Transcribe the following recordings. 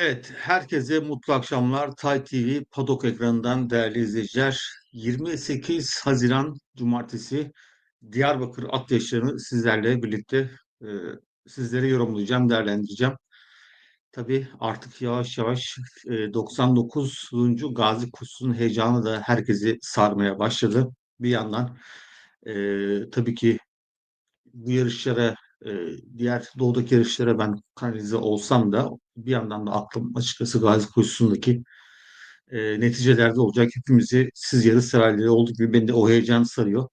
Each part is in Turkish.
Evet, herkese mutlu akşamlar. Tay TV Padok ekranından değerli izleyiciler. 28 Haziran Cumartesi Diyarbakır at yarışlarını sizlerle birlikte e, sizlere yorumlayacağım, değerlendireceğim. Tabii artık yavaş yavaş e, 99. Gazi Koşusu'nun heyecanı da herkesi sarmaya başladı. Bir yandan e, tabii ki bu yarışlara e, diğer doğudaki yarışlara ben kanalize olsam da bir yandan da aklım açıkçası Gazi Koşusu'ndaki e, neticelerde olacak. Hepimizi siz yarış severleri olduğu gibi beni de o heyecan sarıyor.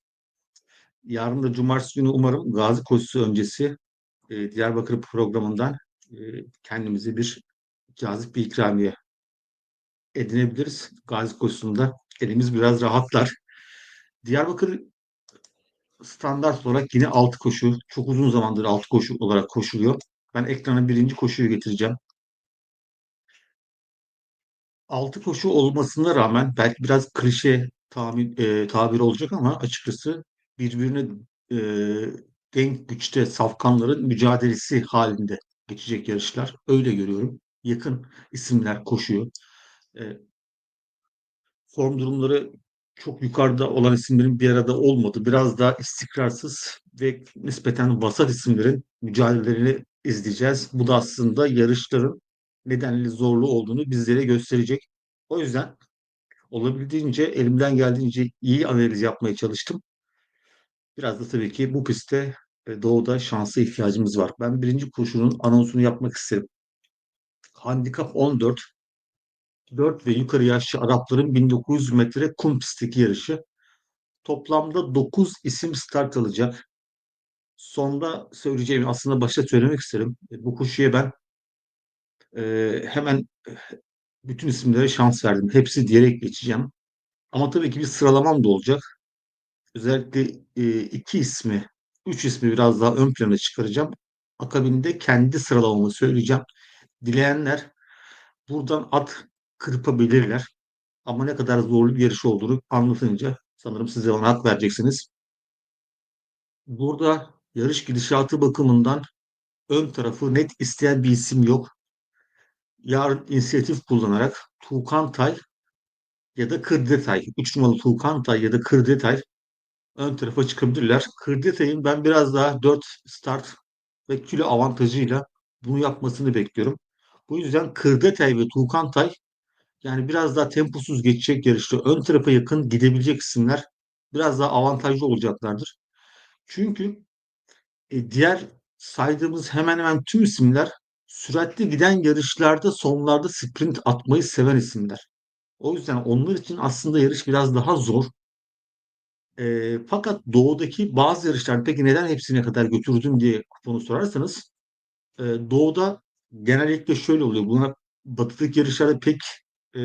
Yarın da cumartesi günü umarım Gazi Koşusu öncesi e, Diyarbakır programından e, kendimize bir cazip bir ikramiye edinebiliriz. Gazi Koşusu'nda elimiz biraz rahatlar. Diyarbakır standart olarak yine 6 koşu. Çok uzun zamandır 6 koşu olarak koşuluyor. Ben ekrana birinci koşuyu getireceğim. 6 koşu olmasına rağmen belki biraz klişe tabir, e, tabir olacak ama açıkçası birbirine e, denk güçte safkanların mücadelesi halinde geçecek yarışlar. Öyle görüyorum. Yakın isimler koşuyor. E, form durumları çok yukarıda olan isimlerin bir arada olmadı. Biraz daha istikrarsız ve nispeten vasat isimlerin mücadelelerini izleyeceğiz. Bu da aslında yarışların nedenli zorlu olduğunu bizlere gösterecek. O yüzden olabildiğince elimden geldiğince iyi analiz yapmaya çalıştım. Biraz da tabii ki bu pistte e, doğuda şansa ihtiyacımız var. Ben birinci koşunun anonsunu yapmak isterim. Handikap 14, 4 ve yukarı yaşlı Arapların 1900 metre kum pistteki yarışı. Toplamda 9 isim start alacak. Sonda söyleyeceğim aslında başta söylemek isterim. E, Bu koşuya ben e, hemen e, bütün isimlere şans verdim. Hepsi diyerek geçeceğim. Ama tabii ki bir sıralamam da olacak. Özellikle e, iki ismi, üç ismi biraz daha ön plana çıkaracağım. Akabinde kendi sıralamamı söyleyeceğim. Dileyenler buradan at kırpabilirler. Ama ne kadar zorlu bir yarış olduğunu anlatınca sanırım size ona hak vereceksiniz. Burada yarış gidişatı bakımından ön tarafı net isteyen bir isim yok. Yarın inisiyatif kullanarak Tuğkan Tay ya da Kırdetay, 3 numaralı Tuğkan Tay ya da Kırdetay ön tarafa çıkabilirler. Kırdetay'ın ben biraz daha 4 start ve kilo avantajıyla bunu yapmasını bekliyorum. Bu yüzden Kırdetay ve Tuğkan Tay yani biraz daha temposuz geçecek yarışta ön tarafa yakın gidebilecek isimler biraz daha avantajlı olacaklardır. Çünkü e, diğer saydığımız hemen hemen tüm isimler süratli giden yarışlarda sonlarda sprint atmayı seven isimler. O yüzden onlar için aslında yarış biraz daha zor. E, fakat doğudaki bazı yarışlar peki neden hepsine kadar götürdüm diye kuponu sorarsanız e, doğuda genellikle şöyle oluyor. Buna batıdaki yarışlarda pek e,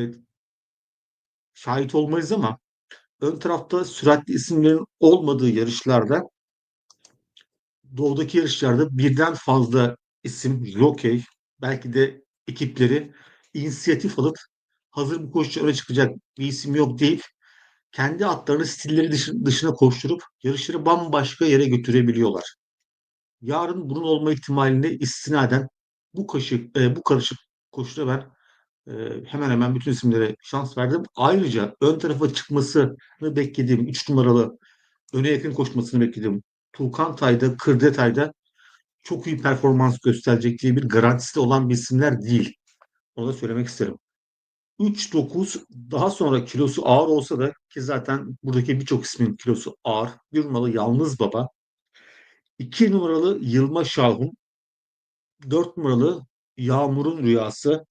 şahit olmayız ama ön tarafta süratli isimlerin olmadığı yarışlarda doğudaki yarışlarda birden fazla isim, jockey, belki de ekipleri inisiyatif alıp hazır bu koşucu öne çıkacak bir isim yok değil. Kendi atlarını stilleri dışı- dışına koşturup yarışları bambaşka yere götürebiliyorlar. Yarın bunun olma ihtimaline istinaden bu kaşık, e, bu karışık koşuda ben hemen hemen bütün isimlere şans verdim. Ayrıca ön tarafa çıkmasını beklediğim 3 numaralı öne yakın koşmasını beklediğim Tuğkan Tay'da, Kırdetay'da çok iyi performans gösterecek diye bir garantisi olan bir isimler değil. Onu da söylemek isterim. 3-9 daha sonra kilosu ağır olsa da ki zaten buradaki birçok ismin kilosu ağır. Bir numaralı Yalnız Baba. 2 numaralı Yılma Şahum. 4 numaralı Yağmur'un Rüyası.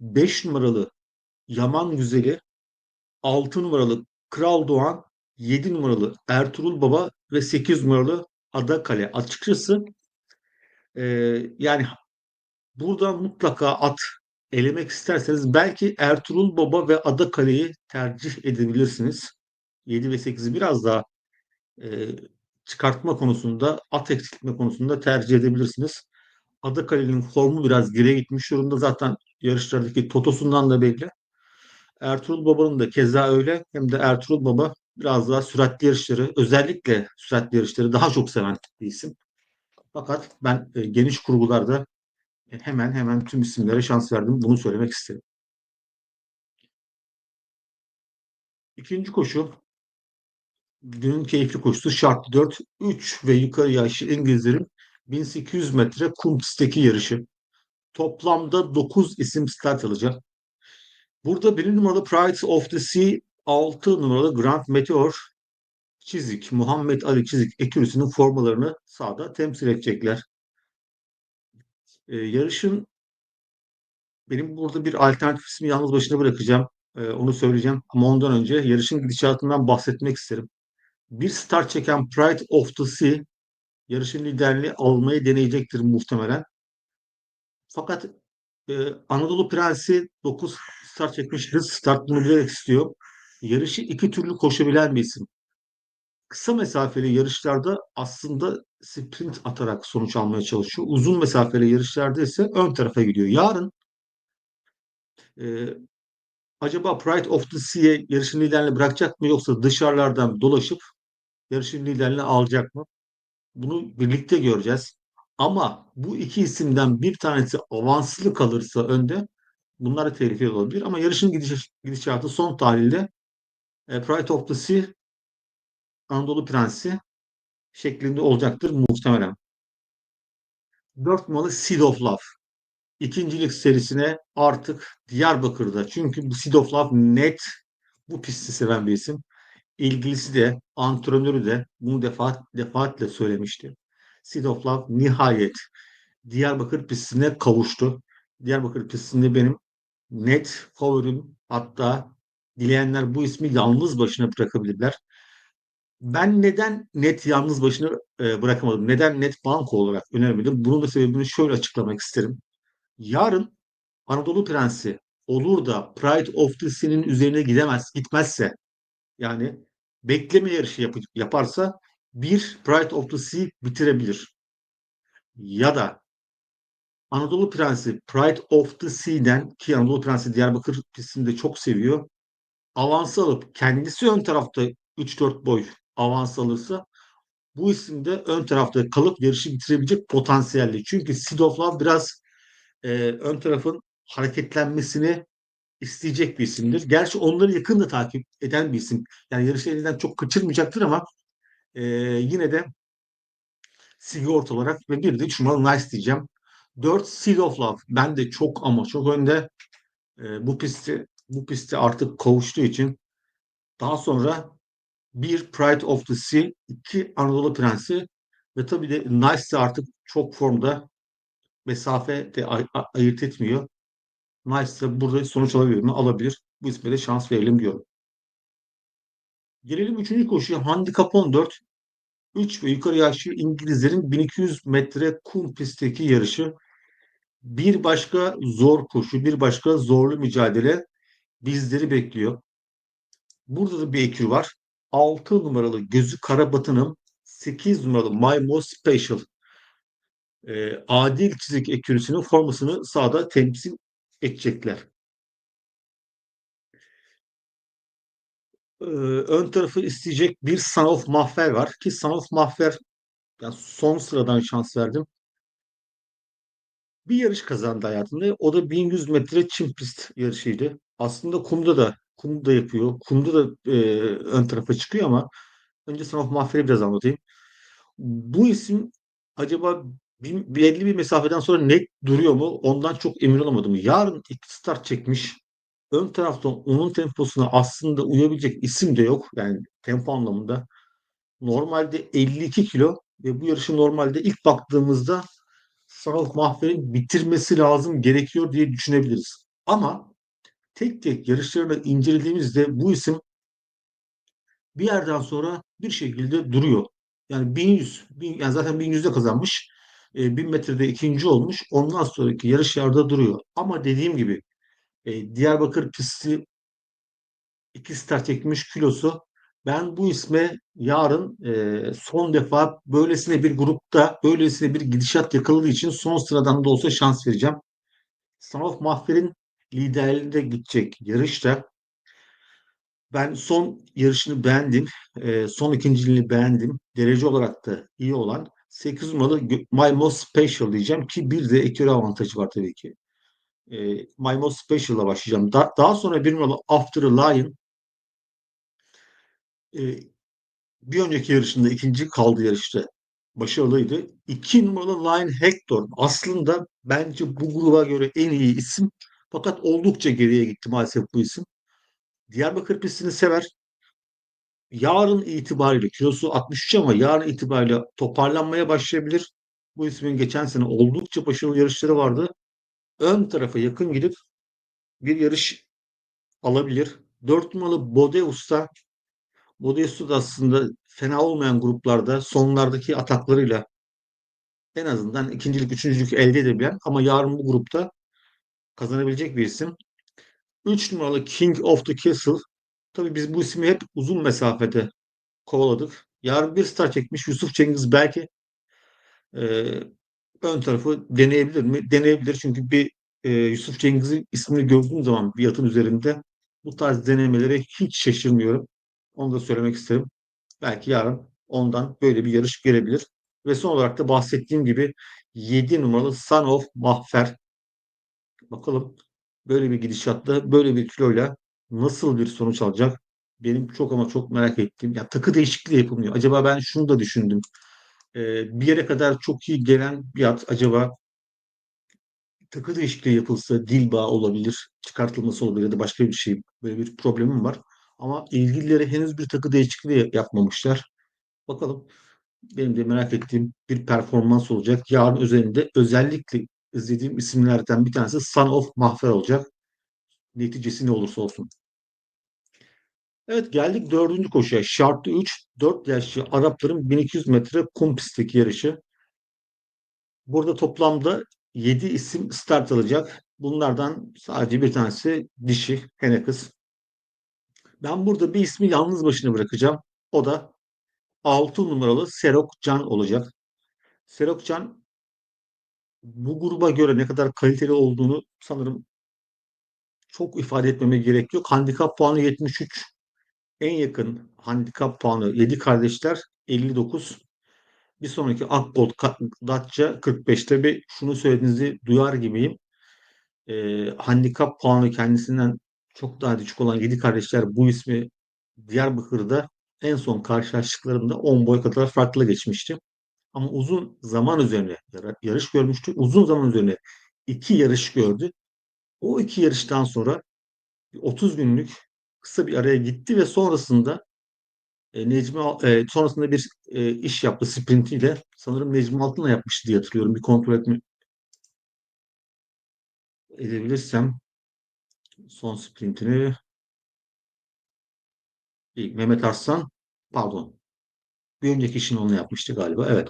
5 numaralı Yaman Güzeli. 6 numaralı Kral Doğan. 7 numaralı Ertuğrul Baba ve 8 numaralı Ada Kale. Açıkçası e, yani burada mutlaka at elemek isterseniz belki Ertuğrul Baba ve Adakale'yi tercih edebilirsiniz. 7 ve 8'i biraz daha e, çıkartma konusunda, at eksiltme konusunda tercih edebilirsiniz. Adakale'nin formu biraz geriye gitmiş durumda. Zaten yarışlardaki totosundan da belli. Ertuğrul Baba'nın da keza öyle. Hem de Ertuğrul Baba biraz daha süratli yarışları, özellikle süratli yarışları daha çok seven bir isim. Fakat ben e, geniş kurgularda hemen hemen tüm isimlere şans verdim. Bunu söylemek isterim. İkinci koşu günün keyifli koşusu şartlı 4, 3 ve yukarı yaşlı İngilizlerin 1800 metre kum pistteki yarışı. Toplamda 9 isim start alacak. Burada bir numaralı Pride of the Sea, 6 numaralı Grand Meteor, Çizik, Muhammed Ali Çizik ekürüsünün formalarını sahada temsil edecekler. Ee, yarışın benim burada bir alternatif ismi yalnız başına bırakacağım. Ee, onu söyleyeceğim. Ama ondan önce yarışın gidişatından bahsetmek isterim. Bir start çeken Pride of the Sea yarışın liderliği almayı deneyecektir muhtemelen. Fakat e, Anadolu Prensi 9 start çekmiş. Hız start bunu bilerek istiyor. Yarışı iki türlü koşabilen bir isim. Kısa mesafeli yarışlarda aslında sprint atarak sonuç almaya çalışıyor. Uzun mesafeli yarışlarda ise ön tarafa gidiyor. Yarın e, acaba Pride of the Sea'ye yarışın liderliğini bırakacak mı yoksa dışarılardan dolaşıp yarışın liderliğini alacak mı? Bunu birlikte göreceğiz. Ama bu iki isimden bir tanesi avanslı kalırsa önde bunlar tehlikeli olabilir. Ama yarışın gidiş, gidişatı son tahlilde e, Pride of the Sea Anadolu Prensi şeklinde olacaktır muhtemelen. 4 numaralı Seed of Love. İkincilik serisine artık Diyarbakır'da. Çünkü bu Seed of Love net bu pisti seven bir isim. İlgilisi de, antrenörü de bunu defaat, defaatle söylemişti. Seed of nihayet Diyarbakır pistine kavuştu. Diyarbakır pistinde benim net favorim hatta dileyenler bu ismi yalnız başına bırakabilirler. Ben neden net yalnız başına e, bırakamadım? Neden net banko olarak önermedim? Bunun da sebebini şöyle açıklamak isterim. Yarın Anadolu Prensi olur da Pride of the Sea'nin üzerine gidemez, gitmezse yani bekleme yarışı yap yaparsa bir Pride of the Sea bitirebilir. Ya da Anadolu Prensi Pride of the Sea'den ki Anadolu Prensi Diyarbakır pistini de çok seviyor. Avans alıp kendisi ön tarafta 3-4 boy avans alırsa bu isim de ön tarafta kalıp yarışı bitirebilecek potansiyelli. Çünkü Sidoflav biraz e, ön tarafın hareketlenmesini isteyecek bir isimdir. Gerçi onları yakında takip eden bir isim. Yani yarışı elinden çok kaçırmayacaktır ama e, yine de sigorta olarak ve bir de 3 numaralı Nice diyeceğim. 4 Seed of Love. Ben de çok ama çok önde e, bu pisti bu pisti artık kavuştuğu için daha sonra bir Pride of the Sea, iki Anadolu Prensi ve tabii de Nice artık çok formda mesafe de ay- ayırt etmiyor. Nice de burada sonuç alabilir mi? Alabilir. Bu isme de şans verelim diyorum. Gelelim üçüncü koşuya. Handikap 14. 3 ve yukarı yaşlı İngilizlerin 1200 metre kum pistteki yarışı. Bir başka zor koşu, bir başka zorlu mücadele bizleri bekliyor. Burada da bir ekür var. 6 numaralı Gözü Karabatın'ın 8 numaralı My Most Special e, adil çizik ekürüsünün formasını sahada temsil edecekler. E, ön tarafı isteyecek bir Son of Mahfer var ki Son of Mahfer yani son sıradan şans verdim. Bir yarış kazandı hayatında. O da 1100 metre çim pist yarışıydı. Aslında kumda da kumda yapıyor. Kumda da e, ön tarafa çıkıyor ama önce Son of Mahfer'i biraz anlatayım. Bu isim acaba belli bir mesafeden sonra net duruyor mu? Ondan çok emin olamadım. Yarın iki start çekmiş. Ön tarafta onun temposuna aslında uyabilecek isim de yok. Yani tempo anlamında. Normalde 52 kilo ve bu yarışı normalde ilk baktığımızda Sanal Mahfer'in bitirmesi lazım gerekiyor diye düşünebiliriz. Ama tek tek yarışlarını incelediğimizde bu isim bir yerden sonra bir şekilde duruyor. Yani 1100, bin, yani zaten 1100'de kazanmış. E, 1000 metrede ikinci olmuş. Ondan sonraki yarış yarıda duruyor. Ama dediğim gibi e, Diyarbakır pisti iki star çekmiş kilosu. Ben bu isme yarın e, son defa böylesine bir grupta böylesine bir gidişat yakaladığı için son sıradan da olsa şans vereceğim. Sanov Mahfer'in liderliğinde gidecek yarışta ben son yarışını beğendim. E, son ikinciliğini beğendim. Derece olarak da iyi olan 8 numaralı My Most Special diyeceğim ki bir de ekürü avantajı var tabii ki. E, My Most Special'la başlayacağım. Da- daha sonra bir numaralı After a Lion e, bir önceki yarışında ikinci kaldı yarışta. Başarılıydı. İki numaralı Lion Hector. Aslında bence bu gruba göre en iyi isim. Fakat oldukça geriye gitti maalesef bu isim. Diyarbakır pistini sever. Yarın itibariyle kilosu 63 ama yarın itibariyle toparlanmaya başlayabilir. Bu ismin geçen sene oldukça başarılı yarışları vardı. Ön tarafa yakın gidip bir yarış alabilir. 4 numaralı Bodeus'ta Bodeus'ta da aslında fena olmayan gruplarda sonlardaki ataklarıyla en azından ikincilik, üçüncülük elde edebilen ama yarın bu grupta kazanabilecek bir isim. 3 numaralı King of the Castle. Tabii biz bu ismi hep uzun mesafede kovaladık. Yarın bir star çekmiş Yusuf Cengiz belki e, ön tarafı deneyebilir mi? Deneyebilir çünkü bir e, Yusuf Cengiz'in ismini gördüğüm zaman bir atın üzerinde bu tarz denemelere hiç şaşırmıyorum. Onu da söylemek isterim. Belki yarın ondan böyle bir yarış gelebilir. Ve son olarak da bahsettiğim gibi 7 numaralı Son of Mahfer. Bakalım böyle bir gidişatla, böyle bir kiloyla nasıl bir sonuç alacak? Benim çok ama çok merak ettiğim. Ya takı değişikliği yapılmıyor. Acaba ben şunu da düşündüm. Ee, bir yere kadar çok iyi gelen bir at acaba takı değişikliği yapılsa dil bağı olabilir, çıkartılması olabilir ya da başka bir şey. Böyle bir problemim var. Ama ilgilileri henüz bir takı değişikliği yapmamışlar. Bakalım benim de merak ettiğim bir performans olacak. Yarın üzerinde özellikle izlediğim isimlerden bir tanesi Son of Mahfer olacak. Neticesi ne olursa olsun. Evet geldik dördüncü koşuya. Şartlı 3, 4 yaşlı Arapların 1200 metre kum pistteki yarışı. Burada toplamda 7 isim start alacak. Bunlardan sadece bir tanesi dişi, hene kız. Ben burada bir ismi yalnız başına bırakacağım. O da 6 numaralı Serok Can olacak. Serok Can bu gruba göre ne kadar kaliteli olduğunu sanırım çok ifade etmeme gerek yok. Handikap puanı 73. En yakın handikap puanı 7 kardeşler 59. Bir sonraki Akbolt Datça 45'te bir şunu söylediğinizi duyar gibiyim. E, handikap puanı kendisinden çok daha düşük olan 7 kardeşler bu ismi Diyarbakır'da en son karşılaştıklarında 10 boy kadar farklı geçmişti. Ama uzun zaman üzerine yarış görmüştü. Uzun zaman üzerine iki yarış gördü. O iki yarıştan sonra 30 günlük kısa bir araya gitti ve sonrasında e, Necmi e, sonrasında bir e, iş yaptı sprintiyle. Sanırım Necmi Altın'la yapmıştı diye hatırlıyorum. Bir kontrol etme edebilirsem son sprintini değil, Mehmet Arslan pardon bir önceki işini onunla yapmıştı galiba. Evet.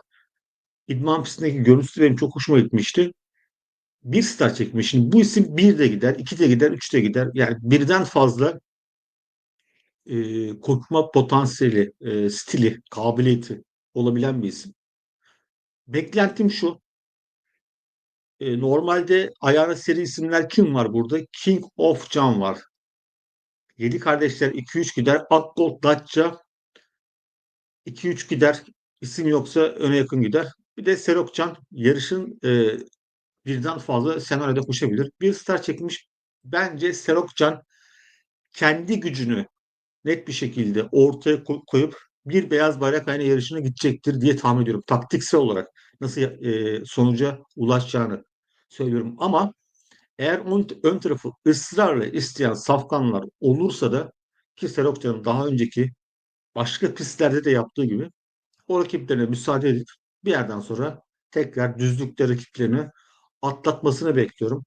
İdman pistindeki görüntüsü benim çok hoşuma gitmişti. Bir star çekmiş. Şimdi bu isim bir de gider, iki de gider, üç de gider. Yani birden fazla e, korkma potansiyeli, e, stili, kabiliyeti olabilen bir isim. Beklentim şu. E, normalde ayağına seri isimler kim var burada? King of Can var. Yedi kardeşler 2-3 gider. Akgold Datça 2-3 gider. İsim yoksa öne yakın gider. Bir de Serokcan yarışın e, birden fazla senaryoda koşabilir. Bir star çekmiş. Bence Serokcan kendi gücünü net bir şekilde ortaya koyup bir beyaz bayrak aynı yarışına gidecektir diye tahmin ediyorum. Taktiksel olarak nasıl e, sonuca ulaşacağını söylüyorum. Ama eğer ön, ön tarafı ısrarla isteyen safkanlar olursa da ki Serokcan'ın daha önceki başka pistlerde de yaptığı gibi o rakiplerine müsaade edip bir yerden sonra tekrar düzlükte rakiplerini atlatmasını bekliyorum.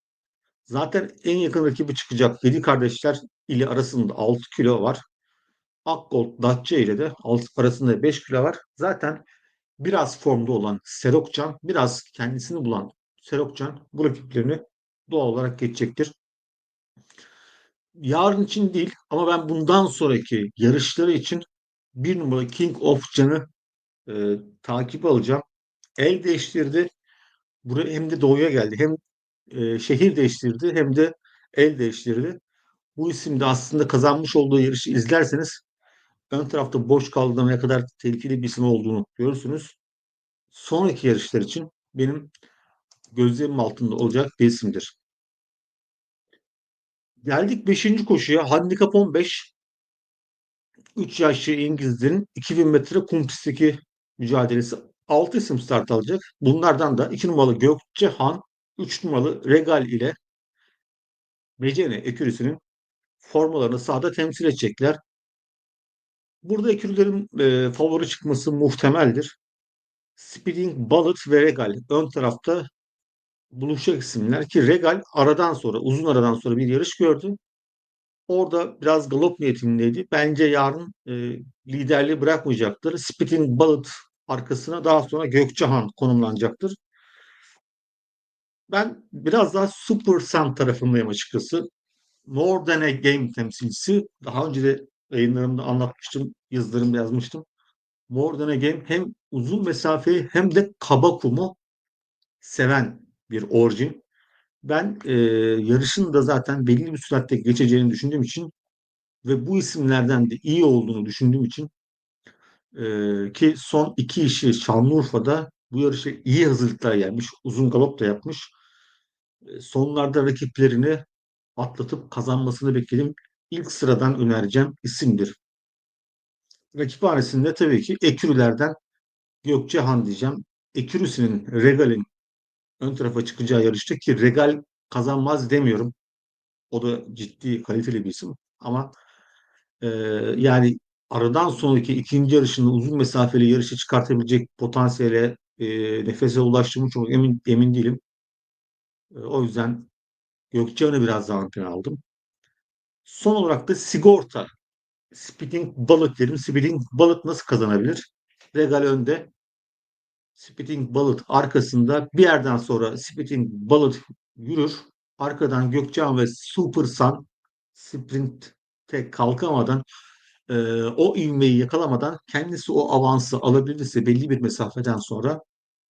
Zaten en yakın rakibi çıkacak 7 kardeşler ile arasında 6 kilo var. Akgold Datça ile de arasında 5 kilo var. Zaten biraz formda olan Serokcan, biraz kendisini bulan Serokcan bu rakiplerini doğal olarak geçecektir. Yarın için değil ama ben bundan sonraki yarışları için bir numara King of Can'ı e, takip alacağım. El değiştirdi. Buraya hem de doğuya geldi. Hem e, şehir değiştirdi hem de el değiştirdi. Bu isim de aslında kazanmış olduğu yarışı izlerseniz ön tarafta boş kaldığında ne kadar tehlikeli bir isim olduğunu görürsünüz. Sonraki yarışlar için benim gözlerimin altında olacak bir isimdir. Geldik 5. koşuya. Handikap 15. 3 yaşlı İngilizlerin 2000 metre kum pistteki mücadelesi. 6 isim start alacak. Bunlardan da 2 numaralı Gökçe Han, 3 numaralı Regal ile Mecene ekürüsünün formalarını sahada temsil edecekler. Burada ekürülerin e, favori çıkması muhtemeldir. Speeding Bullet ve Regal ön tarafta buluşacak isimler ki Regal aradan sonra uzun aradan sonra bir yarış gördü. Orada biraz galop niyetindeydi. Bence yarın e, liderliği bırakmayacaktır. Speeding Bullet arkasına daha sonra Gökçehan konumlanacaktır. Ben biraz daha Super Sun tarafındayım açıkçası. More Than a Game temsilcisi. Daha önce de yayınlarımda anlatmıştım, yazılarımda yazmıştım. More Than a Game hem uzun mesafeyi hem de kaba kumu seven bir orijin. Ben e, yarışın da zaten belli bir süratte geçeceğini düşündüğüm için ve bu isimlerden de iyi olduğunu düşündüğüm için e, ki son iki işi Şanlıurfa'da bu yarışa iyi hazırlıklar gelmiş. Uzun galop da yapmış. E, sonlarda rakiplerini atlatıp kazanmasını bekledim. İlk sıradan önereceğim isimdir. Rakip hanesinde tabii ki Ekürülerden Gökçehan diyeceğim. Ekürüsünün Regal'in ön tarafa çıkacağı yarışta ki Regal kazanmaz demiyorum. O da ciddi kaliteli bir isim. Ama e, yani aradan sonraki ikinci yarışında uzun mesafeli yarışı çıkartabilecek potansiyele e, nefese ulaştığımı çok emin emin değilim. E, o yüzden Gökçehan'ı biraz daha ön aldım. Son olarak da sigorta. Speeding balık dedim. Speeding balık nasıl kazanabilir? Regal önde. Speeding balık arkasında bir yerden sonra Speeding balık yürür. Arkadan Gökçehan ve Super Sun sprintte kalkamadan e, o ivmeyi yakalamadan kendisi o avansı alabilirse belli bir mesafeden sonra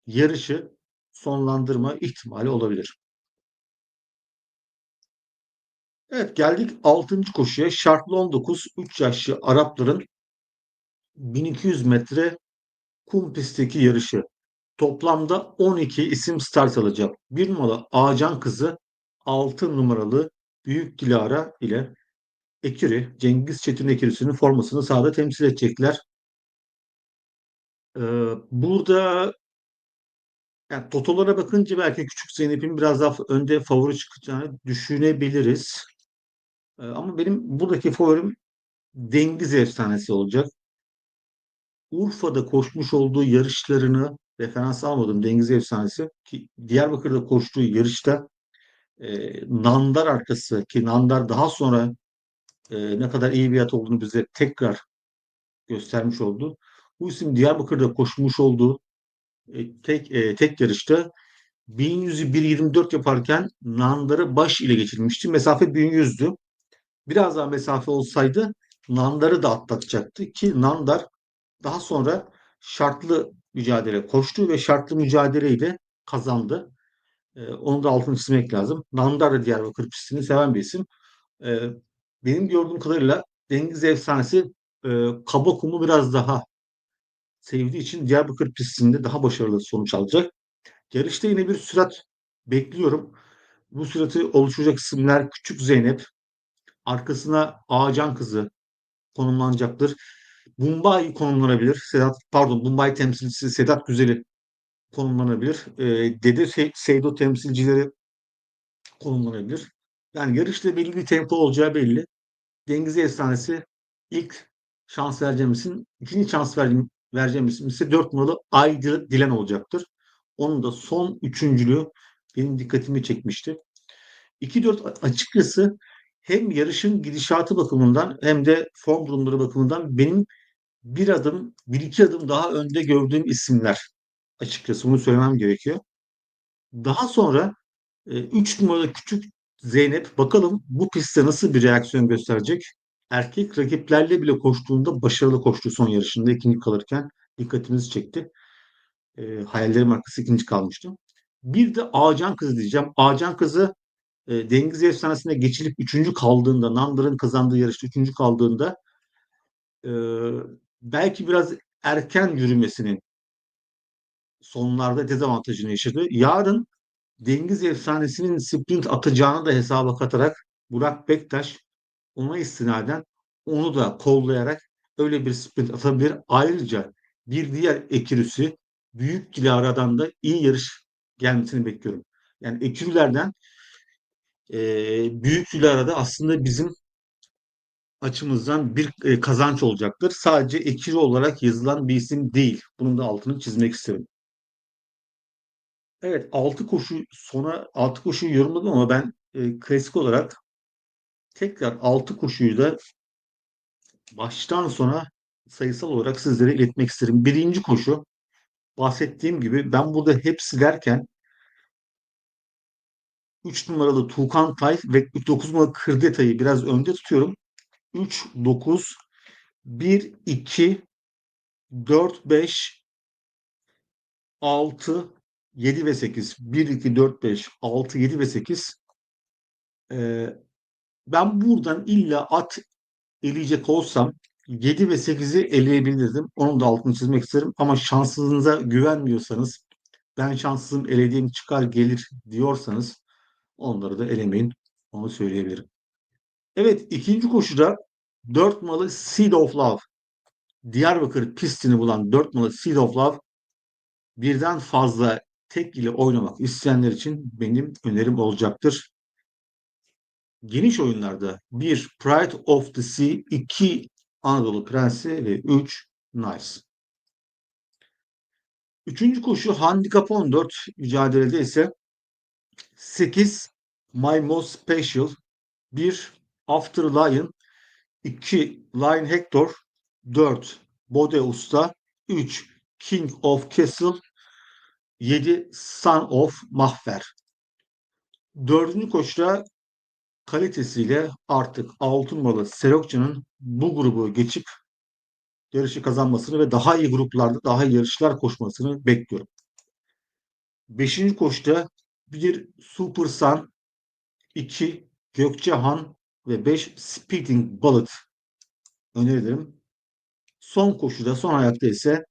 yarışı sonlandırma ihtimali olabilir. Evet geldik 6. koşuya. Şartlı 19 3 yaşlı Arapların 1200 metre kum pistteki yarışı. Toplamda 12 isim start alacak. Bir numaralı Ağacan kızı 6 numaralı Büyük Dilara ile Ekiri, Cengiz Çetin Ekirisi'nin formasını sahada temsil edecekler. Ee, burada yani totolara bakınca belki Küçük Zeynep'in biraz daha önde favori çıkacağını düşünebiliriz. Ee, ama benim buradaki favorim Dengiz efsanesi olacak. Urfa'da koşmuş olduğu yarışlarını referans almadım Dengiz efsanesi ki Diyarbakır'da koştuğu yarışta e, Nandar arkası ki Nandar daha sonra e, ne kadar iyi bir at olduğunu bize tekrar göstermiş oldu. Bu isim Diyarbakır'da koşmuş olduğu e, tek e, tek yarışta 1100'ü 1.24 yaparken Nandar'ı baş ile geçirmişti. Mesafe 1100'dü. Biraz daha mesafe olsaydı Nandar'ı da atlatacaktı ki Nandar daha sonra şartlı mücadele koştu ve şartlı mücadeleyi de kazandı. Ee, onu da altını çizmek lazım. Nandar da Diyarbakır pistini seven bir isim. Ee, benim gördüğüm kadarıyla Dengiz Efsanesi e, kaba biraz daha sevdiği için Diyarbakır pistinde daha başarılı sonuç alacak. Yarışta yine bir sürat bekliyorum. Bu süratı oluşacak isimler Küçük Zeynep, arkasına Ağacan kızı konumlanacaktır. Bumbay konumlanabilir. Sedat pardon Bumbay temsilcisi Sedat Güzel'i konumlanabilir. E, Dede Se Seydo temsilcileri konumlanabilir. Yani yarışta belli bir tempo olacağı belli. Dengiz Efsanesi ilk şans vereceğim isim. ikinci şans vereceğim, vereceğim isim ise 4 numaralı Ay Dilen olacaktır. Onun da son üçüncülüğü benim dikkatimi çekmişti. 2-4 açıkçası hem yarışın gidişatı bakımından hem de form durumları bakımından benim bir adım, bir iki adım daha önde gördüğüm isimler. Açıkçası bunu söylemem gerekiyor. Daha sonra 3 numaralı küçük Zeynep bakalım bu pistte nasıl bir reaksiyon gösterecek. Erkek rakiplerle bile koştuğunda başarılı koştu son yarışında ikinci kalırken dikkatimizi çekti. E, hayallerim arkası ikinci kalmıştı. Bir de Ağacan Kızı diyeceğim. Ağacan Kızı e, Dengiz Efsanesi'ne geçilip üçüncü kaldığında, Nandır'ın kazandığı yarışta üçüncü kaldığında e, belki biraz erken yürümesinin sonlarda dezavantajını yaşadı. Yarın Dengiz Efsanesi'nin sprint atacağını da hesaba katarak Burak Bektaş ona istinaden onu da kollayarak öyle bir sprint atabilir. Ayrıca bir diğer ekürüsü Büyük Dilara'dan da iyi yarış gelmesini bekliyorum. Yani ekürülerden e, Büyük Dilara'da aslında bizim açımızdan bir e, kazanç olacaktır. Sadece ekürü olarak yazılan bir isim değil. Bunun da altını çizmek isterim. Evet, 6 koşu sona 6 koşuyu yorumladım ama ben e, klasik olarak tekrar 6 koşuyu da baştan sona sayısal olarak sizlere iletmek isterim. Birinci koşu bahsettiğim gibi ben burada hepsi derken 3 numaralı Tuğkan Tay ve 9 numaralı Kırdetay'ı biraz önde tutuyorum. 3, 9, 1, 2, 4, 5, 6, 7 ve 8. 1, 2, 4, 5, 6, 7 ve 8. Ee, ben buradan illa at eleyecek olsam 7 ve 8'i eleyebilirdim. Onun da altını çizmek isterim. Ama şansınıza güvenmiyorsanız ben şanssızım elediğim çıkar gelir diyorsanız onları da elemeyin. Onu söyleyebilirim. Evet ikinci koşuda 4 malı Seed of Love. Diyarbakır pistini bulan 4 malı Seed of Love birden fazla tek ile oynamak isteyenler için benim önerim olacaktır. Geniş oyunlarda 1 Pride of the Sea, 2 Anadolu Prensi ve 3 Nice. Üçüncü koşu handikap 14 mücadelede ise 8 My Most Special, 1 After Lion, 2 Lion Hector, 4 Bode Usta, 3 King of Castle, 7 Son of Mahfer. Dördüncü koşuda kalitesiyle artık 6 numaralı Serokçu'nun bu grubu geçip yarışı kazanmasını ve daha iyi gruplarda daha iyi yarışlar koşmasını bekliyorum. Beşinci koşuda bir Super Sun, 2 Gökçehan ve 5 Speeding Bullet öneririm. Son koşuda, son ayakta ise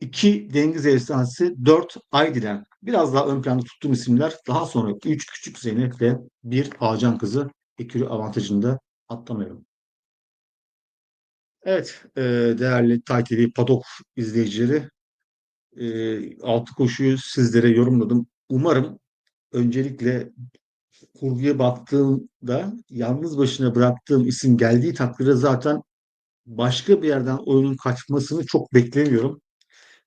2 Dengiz Efsanesi, 4 Aydilen. Biraz daha ön planda tuttuğum isimler. Daha sonra 3 Küçük Zeynep ve 1 Ağacan Kızı ekürü avantajını da atlamayalım. Evet, e, değerli Tay TV Padok izleyicileri, e, altı koşuyu sizlere yorumladım. Umarım öncelikle kurguya baktığımda yalnız başına bıraktığım isim geldiği takdirde zaten başka bir yerden oyunun kaçmasını çok beklemiyorum.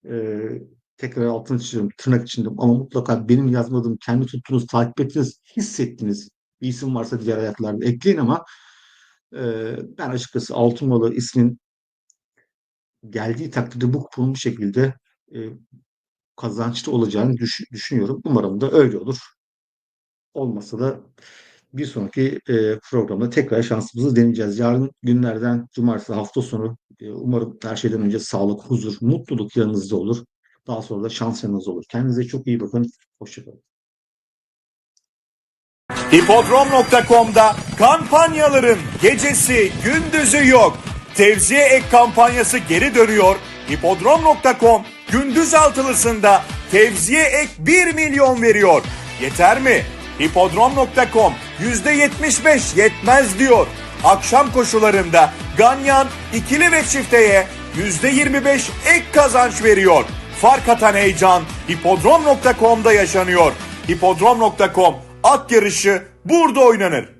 Ee, tekrar altını çiziyorum tırnak içinde ama mutlaka benim yazmadığım, kendi tuttuğunuz, takip ettiğiniz, hissettiğiniz bir isim varsa diğer ayaklarda ekleyin ama e, ben açıkçası Altınmalı ismin geldiği takdirde bu kuponun bir şekilde e, kazançlı olacağını düş- düşünüyorum. Umarım da öyle olur. Olmasa da bir sonraki e, programda tekrar şansımızı deneyeceğiz. Yarın günlerden cumartesi hafta sonu e, umarım her şeyden önce sağlık, huzur, mutluluk yanınızda olur. Daha sonra da şans yanınızda olur. Kendinize çok iyi bakın. Hoşçakalın. Hipodrom.com'da kampanyaların gecesi gündüzü yok. Tevziye ek kampanyası geri dönüyor. Hipodrom.com gündüz altılısında tevziye ek 1 milyon veriyor. Yeter mi? Hipodrom.com %75 yetmez diyor. Akşam koşularında Ganyan ikili ve çifteye %25 ek kazanç veriyor. Fark atan heyecan hipodrom.com'da yaşanıyor. Hipodrom.com at yarışı burada oynanır.